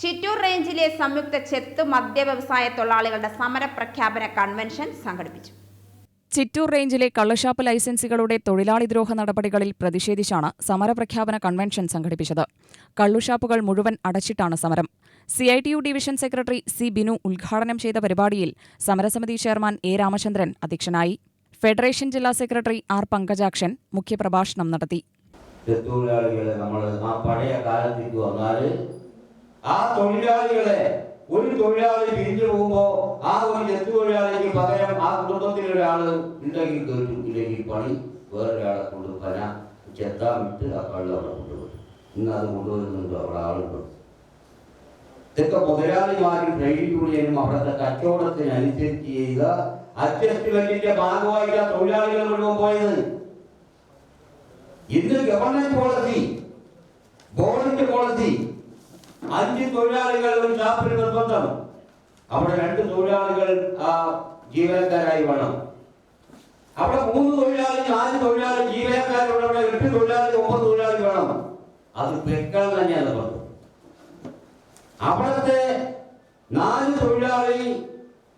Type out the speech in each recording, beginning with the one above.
ചിറ്റൂർ റേഞ്ചിലെ സംയുക്ത ചെത്ത് മദ്യ വ്യവസായ തൊഴിലാളികളുടെ സമര പ്രഖ്യാപന കൺവെൻഷൻ സംഘടിപ്പിച്ചു. ചിറ്റൂർ റേഞ്ചിലെ കള്ളുഷാപ്പ് ലൈസൻസുകളുടെ തൊഴിലാളി ദ്രോഹ നടപടികളിൽ പ്രതിഷേധിച്ചാണ് സമരപ്രഖ്യാപന കൺവെൻഷൻ സംഘടിപ്പിച്ചത്. കള്ളുഷാപ്പുകൾ മുഴുവൻ അടച്ചിട്ടാണ് സമരം. C I T U division secretary C Binu ഉദ്ഘാടനം ചെയ്ത പരിപാടിയിൽ സമരസമിതി ചെയർമാൻ എ രാമചന്ദ്രൻ അധ്യക്ഷനായി. ഫെഡറേഷൻ ജില്ലാ സെക്രട്ടറി ആർ പങ്കജാക്ഷൻ മുഖ്യപ്രഭാഷണം നടത്തി. തൊഴിലാളികളെ നമ്മൾ ആ പഴയ കാലത്തേക്ക് വന്നാൽ ആ തൊഴിലാളികളെ ഒരു തൊഴിലാളി പിരിഞ്ഞു പോകുമ്പോ ആ ഒരു ജത്തു തൊഴിലാളിക്ക് പകരം ആ കുടുംബത്തിൽ ഒരാൾ ഉണ്ടെങ്കിൽ ഇല്ലെങ്കിൽ പണി വേറൊരാളെ കൊണ്ട് ചെത്താൻ വിട്ട് ആ കള്ള് അവിടെ കൊണ്ടുപോകും. ഇന്ന് അത് കൊണ്ടുവരുന്നുണ്ട് അവിടെ ആളുകൾ ഇതൊക്കെ മുതലാളിമാരും യൂണിയനും അവിടുത്തെ കച്ചവടത്തിനനുസരിച്ച് ചെയ്ത അഡ്ജസ്റ്റ്മെന്റിന്റെ ഭാഗമായിട്ടാണ് തൊഴിലാളികൾ മുഴുവൻ പോയത്. ഇന്ന് ഗവൺമെന്റ് പോളിസി ബോർഡിന്റെ പോളിസി അഞ്ച് തൊഴിലാളികൾ ഒരു ഷാപ്പിൽ നിർബന്ധം. അവിടെ രണ്ട് തൊഴിലാളികൾ ആ ജീവനക്കാരായി വേണം. അവിടെ മൂന്ന് തൊഴിലാളി നാല് തൊഴിലാളി ജീവനക്കാരുള്ള എട്ട് തൊഴിലാളി ഒമ്പത് തൊഴിലാളി വേണം. അത് പെക്കാൻ തന്നെയാണ് പറഞ്ഞത്. അവിടുത്തെ നാല് തൊഴിലാളി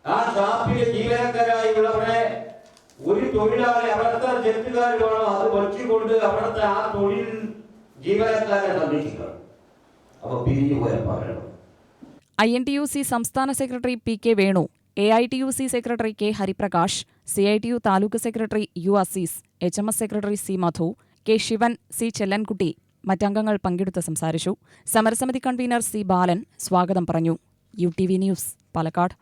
ആ ഷാപ്പിലെ ജീവനക്കാരായി ഉള്ളവരെ ഒരു തൊഴിലാളി അവിടുത്തെ ജെത്തുകാർ വേണം. അത് വച്ചുകൊണ്ട് അവിടുത്തെ ആ തൊഴിൽ ജീവനക്കാരെ സംരക്ഷിക്കണം. I N T U C സംസ്ഥാന secretary P K Venu A I T U C secretary K Hariprakash C I T U taluk secretary U Azeez H M S secretary C Madhu K Sivan C Chellankutty മറ്റംഗങ്ങൾ പങ്കെടുത്ത് സംസാരിച്ചു. സമരസമിതി convener C Balan സ്വാഗതം പറഞ്ഞു. U T V news Palakkad.